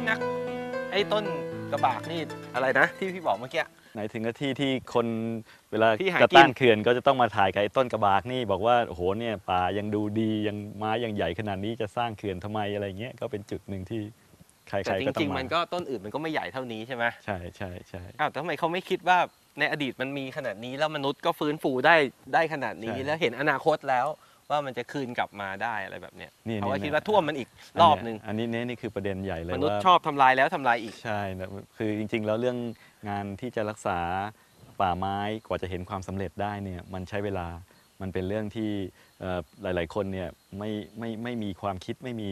พี่แม็กไอ้ต้นกระบากนี่อะไรนะ ที่พี่บอกเมื่อกี้ ไหนถึงที่ที่คนเวลาที่หาจะต้านกินเขื่อนก็จะต้องมาถ่ายกับไอ้ต้นกระบากนี่บอกว่าโอ้โหเนี่ยป่ายังดูดียังไม้ยังใหญ่ขนาดนี้จะสร้างเขื่อนทำไมอะไรเงี้ยก็เป็นจุดหนึ่งที่ใครแต่ๆจก็ต้อริงงๆมามันก็ต้นอื่นมันก็ไม่ใหญ่เท่านี้ใช่ไหมใช่ใช่ใช่ อ้าวแต่ทำไมเขาไม่คิดว่าในอดีตมันมีขนาดนี้แล้วมนุษย์ก็ฟื้นฟูได้ได้ขนาดนี้ใช่ แล้วเห็นอนาคตแล้ว ว่ามันจะคืนกลับมาได้อะไรแบบเนี้ยนี่เขาก็นี่คิดนะว่าท่วมมันอีกรอบหนึ่งอันนี้เนี่ยนี่คือประเด็นใหญ่เลยมนุษย์ว่า ชอบทำลายแล้วทำลายอีก ใช่นะคือจริงๆ แล้วเรื่องงานที่จะรักษาป่าไม้กว่าจะเห็นความสำเร็จได้เนี่ยมันใช้เวลา มันเป็นเรื่องที่เอ่อหลาย ๆ คนเนี่ยไม่ไม่ไม่มีความคิดไม่มี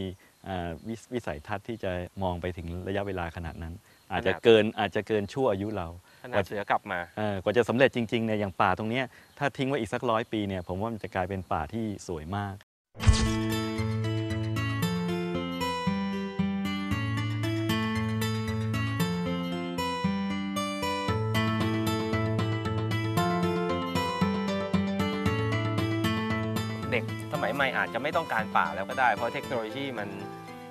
อ่าวิสวิสัยทัศน์ที่จะมองไปถึงระยะเวลาขนาดนั้น อาจจะขนาดเกินอาจจะเกินชั่วอายุเราขนาดเสือกลับมาเอ่อกว่าจะสำเร็จจริงๆเนี่ยอย่างป่าตรงเนี้ยถ้าทิ้งไว้อีกสักร้อยปีเนี่ยผมว่ามันจะกลายเป็นป่าที่สวยมาก ด็กสมัยใหม่อาจจะไม่ต้องการป่าแล้วก็ได้ เพราะเทคโนโลยีมัน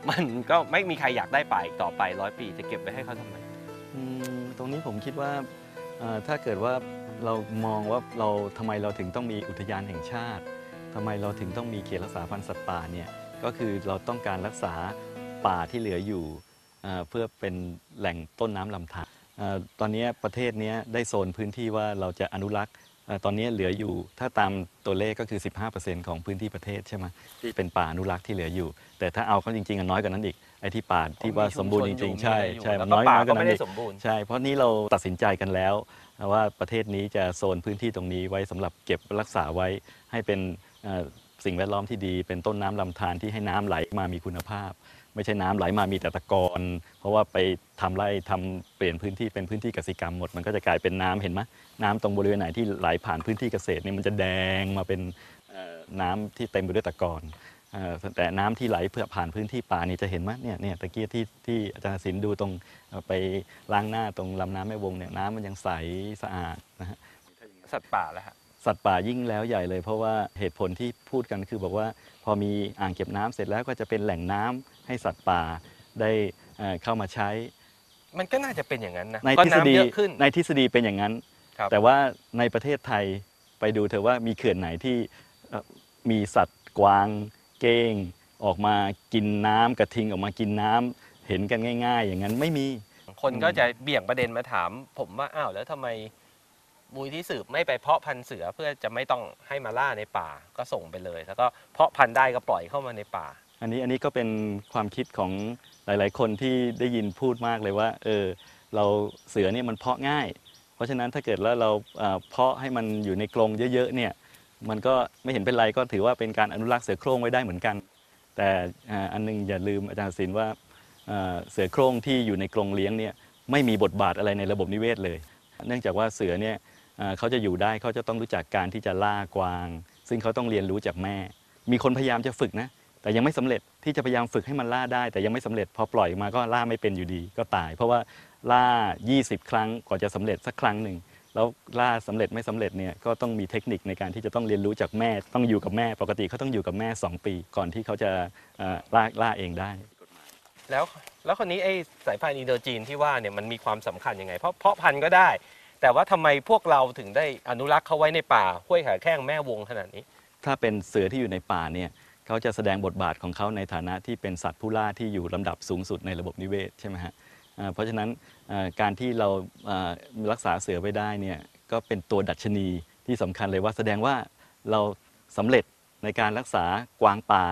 มันก็ไม่มีใครอยากได้ป่าอีกต่อไปร้อยปีจะเก็บไว้ให้เขาทำไม อืมตรงนี้ผมคิดว่าเอ่อถ้าเกิดว่าเรามองว่าเราทำไมเราถึงต้องมีอุทยานแห่งชาติทำไมเราถึงต้องมีเขตรักษาพันธุ์สัตว์ป่าเนี่ยก็คือเราต้องการรักษาป่าที่เหลืออยู่เอ่อเพื่อเป็นแหล่งต้นน้ำลำธารเอ่อตอนนี้ประเทศเนี้ยได้โซนพื้นที่ว่าเราจะอนุรักษ์ ตอนนี้เหลืออยู่ถ้าตามตัวเลขก็คือ 15%ของพื้นที่ประเทศใช่ไหมที่เป็นป่าอนุรักษ์ที่เหลืออยู่ แต่ถ้าเอาเข้าจริงๆอะน้อยกว่านั้นอีกไอ้ที่ป่าที่ว่าสมบูรณ์จริงๆ ใช่ใช่แล้มัวนก็น้อยป่าน้อยกก็ว่านั้ไม่นได้อีกสมบูรณ์ใช่เพราะนี้เราตัดสินใจกันแล้ว ว่าประเทศนี้จะโซนพื้นที่ตรงนี้ไว้สำหรับเก็บรักษาไว้ให้เป็นเอ่อ สิ่งแวดล้อมที่ดี เป็นต้นน้ำลำธารที่ให้น้ำไหลมามีคุณภาพ ไม่ใช่น้ำไหลมามีแต่ตะกอนเพราะว่าไปทำไร่ทำเปลี่ยนพื้นที่เป็นพื้นที่เกสิกรรมหมดมันก็จะกลายเป็นน้ำเห็นไหมน้ำตรงบริเวณไหนที่ไหลผ่านพื้นที่เกษตรเนี่ยมันจะแดงมาเป็นน้ำที่เต็มไปด้วยตะกอนแต่น้ำที่ไหลเพื่อผ่านพื้นที่ป่านี่จะเห็นไหมเนี่ยเนี่ยตะกี้ที่ที่อาจารย์ศิลป์ดูตรงไปล้างหน้าตรงลำน้ำแม่วงเนี่ยน้ำมันยังใสสะอาดนะฮะสัตว์ป่าแล้วฮะ สัตว์ป่ายิ่งแล้วใหญ่เลย เพราะว่าเหตุผลที่พูดกันคือบอกว่า พอมีอ่างเก็บน้ำเสร็จแล้วก็จะเป็นแหล่งน้ำให้สัตว์ป่าได้เอ่อเข้ามาใช้ มันก็น่าจะเป็นอย่างนั้นนะในก็ทฤษฎีน้ำเยอะขึ้นในทฤษฎีเป็นอย่างนั้นครับแต่ว่าในประเทศไทยไปดูเถอะว่ามีเขื่อนไหนที่เอ่อมีสัตว์กวาง เก้ง ออกมากินน้ำกระทิงออกมากินน้ำเห็นกันง่าย ๆ อย่างนั้นไม่มี คนก็จะเบี่ยงประเด็นมาถาม ผมว่าอ้าวแล้วทำไม มูลที่สืบไม่ไปเพาะพันธุ์เสือเพื่อจะไม่ต้องให้มาล่าในป่าก็ส่งไปเลย แล้วก็เพาะพันธุ์ได้ก็ปล่อยเข้ามาในป่า อันนี้อันนี้ก็เป็นความคิดของหลาย ๆ คนที่ได้ยินพูดมากเลยว่า เออ เราเสือเนี่ยมันเพาะง่าย เพราะฉะนั้นถ้าเกิดแล้วเราเพาะให้มันอยู่ในกรงเยอะ ๆ เนี่ย มันก็ไม่เห็นเป็นไรก็ถือว่าเป็นการอนุรักษ์เสือโคร่งไว้ได้เหมือนกัน แต่อันนึงอย่าลืมอาจารย์ศิลว่าเสือโคร่งที่อยู่ในกรงเลี้ยงเนี่ยไม่มีบทบาทอะไรในระบบนิเวศเลย เนื่องจากว่าเสือเนี่ย เขาจะอยู่ได้เขาจะต้องรู้จักการที่จะล่ากวาง ซึ่งเขาต้องเรียนรู้จากแม่ มีคนพยายามจะฝึกนะ แต่ยังไม่สำเร็จที่จะพยายามฝึกให้มันล่าได้ แต่ยังไม่สำเร็จพอปล่อยมาก็ล่าไม่เป็นอยู่ดีก็ตาย เพราะว่าล่า 20 ครั้งกว่อนจะสำเร็จสักครั้งหนึ่งแล้วล่าสำเร็จไม่สำเร็จเนี่ยก็ต้องมีเทคนิคในการที่จะต้องเรียนรู้จากแม่ ต้องอยู่กับแม่ปกติเขาต้องอยู่กับแม่ 2 ปี ก่อนที่เขาจะล่าล่าเองได้ แล้วแล้วคนนี้ไอ้สายพันธุ์อินโดจีนที่ว่าเนี่ยมันมีความสำคัญยังไง เพราะเพาะพันธุ์ก็ได้ แต่ว่าทำไมพวกเราถึงได้อนุรักษ์เขาไว้ในป่าห้วยขาแข้งแม่วงขนาดนี้ ถ้าเป็นเสือที่อยู่ในป่าเนี่ยเขาจะแสดงบทบาทของเขาในฐานะที่เป็นสัตว์ผู้ล่าที่อยู่ลำดับสูงสุดในระบบนิเวศใช่ไหมฮะอ่าเพราะฉะนั้นอ่าการที่เราอ่ารักษาเสือไว้ได้เนี่ยก็เป็นตัวดัชนีที่สำคัญเลยว่าแสดงว่าเราสำเร็จในการรักษากวางป่า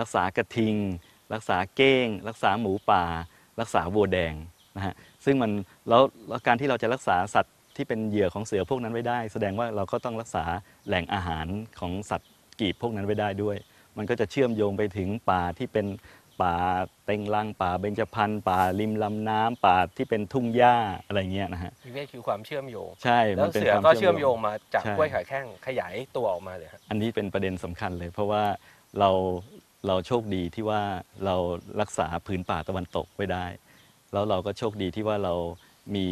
รักษากระทิง รักษาเก้ง รักษาหมูป่า รักษาวัวแดงนะฮะซึ่งมันแล้วแล้วการที่เราจะรักษาสัตว์ ที่เป็นเหยื่อของเสือพวกนั้นไว้ได้ แสดงว่าเราก็ต้องรักษาแหล่งอาหารของสัตว์กีบพวกนั้นไว้ได้ด้วย มันก็จะเชื่อมโยงไปถึงป่าที่เป็นป่าเต็งรังป่าเบญจพรรณป่าริมลำน้ำป่าที่เป็นทุ่งหญ้าอะไรเงี้ยนะฮะนิเวศคือความเชื่อมโยง ใช่แล้มัวนเป็นเสือความก็เชื่อมโยงมาจากใช่ห้วยขาแข้งขยายตัวออกมาเลยฮะอันนี้เป็นประเด็นสำคัญเลย เพราะว่าเราเราโชคดีที่ว่าเรารักษาพื้นป่าตะวันตกไว้ได้ แล้วเราก็โชคดีที่ว่าเรา มี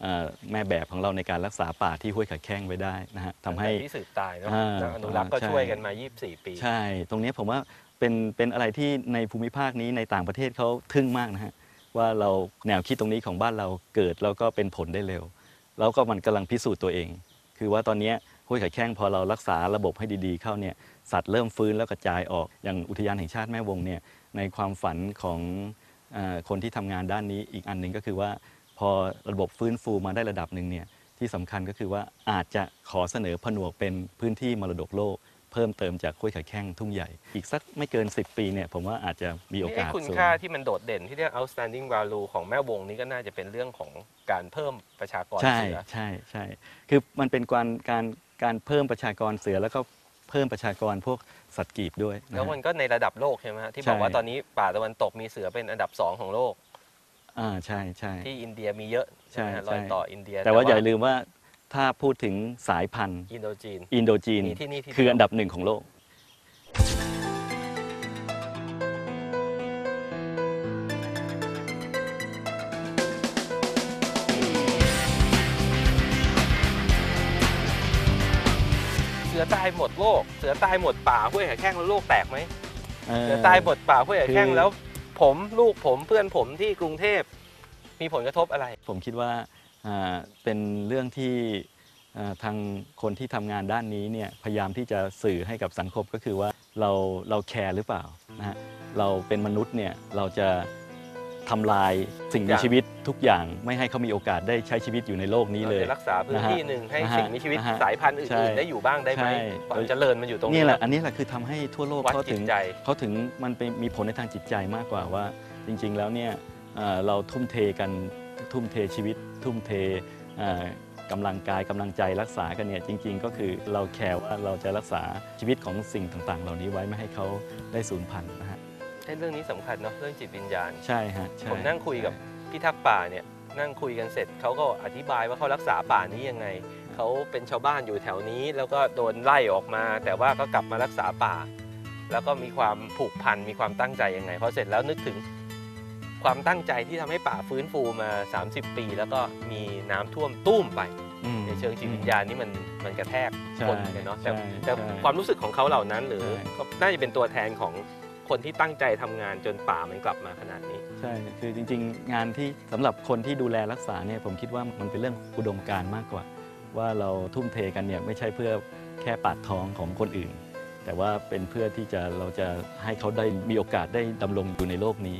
เอ่อแม่แบบของเราในการรักษาป่าที่ห้วยขาแข้งไว้ได้นะฮะทำให้ตั้งแต่ที่สืบตายเนาะอ่านักอนุรักษ์ก็ใช่ช่วยกันมา 24 ปี ใช่ ตรงนี้ผมว่าเป็นเป็นอะไรที่ในภูมิภาคนี้ในต่างประเทศเขาทึ่งมากนะฮะว่าเราแนวคิดตรงนี้ของบ้านเราเกิดแล้วก็เป็นผลได้เร็ว แล้วก็มันกำลังพิสูจน์ตัวเอง คือว่าตอนเนี้ยห้วยไข่แข้งพอเรารักษาระบบให้ดีๆเข้าเนี่ยสัตว์เริ่มฟื้นแล้วกระจายออกอย่างอุทยานแห่งชาติแม่วงเนี่ยในความฝันของเออคนที่ทำงานด้านนี้อีกอันหนึ่งก็คือว่า พอระบบฟื้นฟูมาได้ระดับหนึ่งเนี่ยที่สำคัญก็คือว่าอาจจะขอเสนอผนวกเป็นพื้นที่มรดกโลก เพิ่มเติมจากห้วยไข่แข้งทุ่งใหญ่ อีกสักไม่เกิน 10 ปีเนี่ยผมว่าอาจจะมีโอนี่กาไอ้สคุณสูงค่าที่มันโดดเด่นที่เรียก outstanding value ของแม่วงนี้ก็น่าจะเป็นเรื่องของการเพิ่มประชากรใช่เสือใช่ใช่คือมันเป็นการการการเพิ่มประชากรเสือแล้วก็เพิ่มประชากรพวกสัตว์กีบด้วยนะแล้วฮะมันก็ในระดับโลกใช่ไหมฮะที่ใช่บอกว่าตอนนี้ป่าตะวันตกมีเสือเป็นอันดับสองของโลก อ่าใช่ใช่ ที่อินเดียมีเยอะใช่ไหมฮะใช่ รอยใช่ต่ออินเดียแต่ว่าอย่าลืมว่าถ้าพูดถึงสายพันธุ์อินโดจีน อินโดจีนมีที่นี่ที่เดียว คืออันดับหนึ่งของโลก เสือตายหมดโลก เสือตายหมดป่าห้วยไข่แข้งแล้วโลกแตกไหมเออเสือตายหมดป่าห้วยไข่แข้งคือ แล้ว ผมลูกผมเพื่อนผมที่กรุงเทพมีผลกระทบอะไร ผมคิดว่าเป็นเรื่องที่ทางคนที่ทำงานด้านนี้เนี่ยพยายามที่จะสื่อให้กับสังคมก็คือว่าเราเราแคร์หรือเปล่านะฮะเราเป็นมนุษย์เนี่ยเราจะ ทำลายสิ่งทุกอมีย่างชีวิตทุกอย่างไม่ให้เขามีโอกาสได้ใช้ชีวิตอยู่ในโลกนี้เราเลยจะรักษาพื้นที่หนึ่งให้นะฮะสิ่งมีชีวิตนะฮะสายพันธุ์ใช่อื่นๆได้อยู่บ้างได้ไหมใช่ความเจริญมันอยู่ตรงนี่นี้แหละอันนี้แหละคือทำให้ทั่วโลกวัดเขาจิถึตงใจเขาถึงมันเป็นมีผลในทางจิตใจมากกว่าว่า จริง ๆ แล้วเนี่ยเอ่อเราทุ่มเทกันทุ่มเทชีวิต ทุ่มเทเอ่อกำลังกายกำลังใจรักษากันเนี่ยจริง ๆ ก็คือเราแคร์ว่าเราจะรักษาชีวิตของสิ่งต่างๆ เหล่านี้ไว้ไม่ให้เขาได้สูญพันธุ์นะฮะ เอ้ยเรื่องนี้สำคัญเนาะเรื่องจิตวิญญาณ ใช่ฮะใช่ผมนั่งคุยกับพี่ทักษ์ป่าเนี่ยนั่งคุยกันเสร็จเขาก็อธิบายว่าเขารักษาป่านี้ยังไงเขาเป็นชาวบ้านอยู่แถวนี้ แล้วก็โดนไล่ออกมา แต่ว่าก็กลับมารักษาป่า แล้วก็มีความผูกพันมีความตั้งใจยังไงพอเสร็จแล้วนึกถึงความตั้งใจที่ทำให้ป่าฟื้นฟูมา 30 ปี แล้วก็มีน้ำท่วมตุ้มไป อืม ในเชิงจิตวิญญาณนี่มันมันกระแทกใช่คนเหมือนกันเนาะแต่ใช่แต่ใช่ความรู้สึกของเขาเหล่านั้นหรือใช่ ก็น่าจะเป็นตัวแทนของ คนที่ตั้งใจทำงานจนป่ามันกลับมาขนาดนี้ ใช่คือจริง ๆ งานที่สำหรับคนที่ดูแลรักษาเนี่ยผมคิดว่ามันเป็นเรื่องอุดมการณ์มากกว่า ว่าเราทุ่มเทกันเนี่ยไม่ใช่เพื่อแค่ปาดท้องของคนอื่น แต่ว่าเป็นเพื่อที่จะเราจะให้เขาได้มีโอกาสได้ดำรงอยู่ในโลกนี้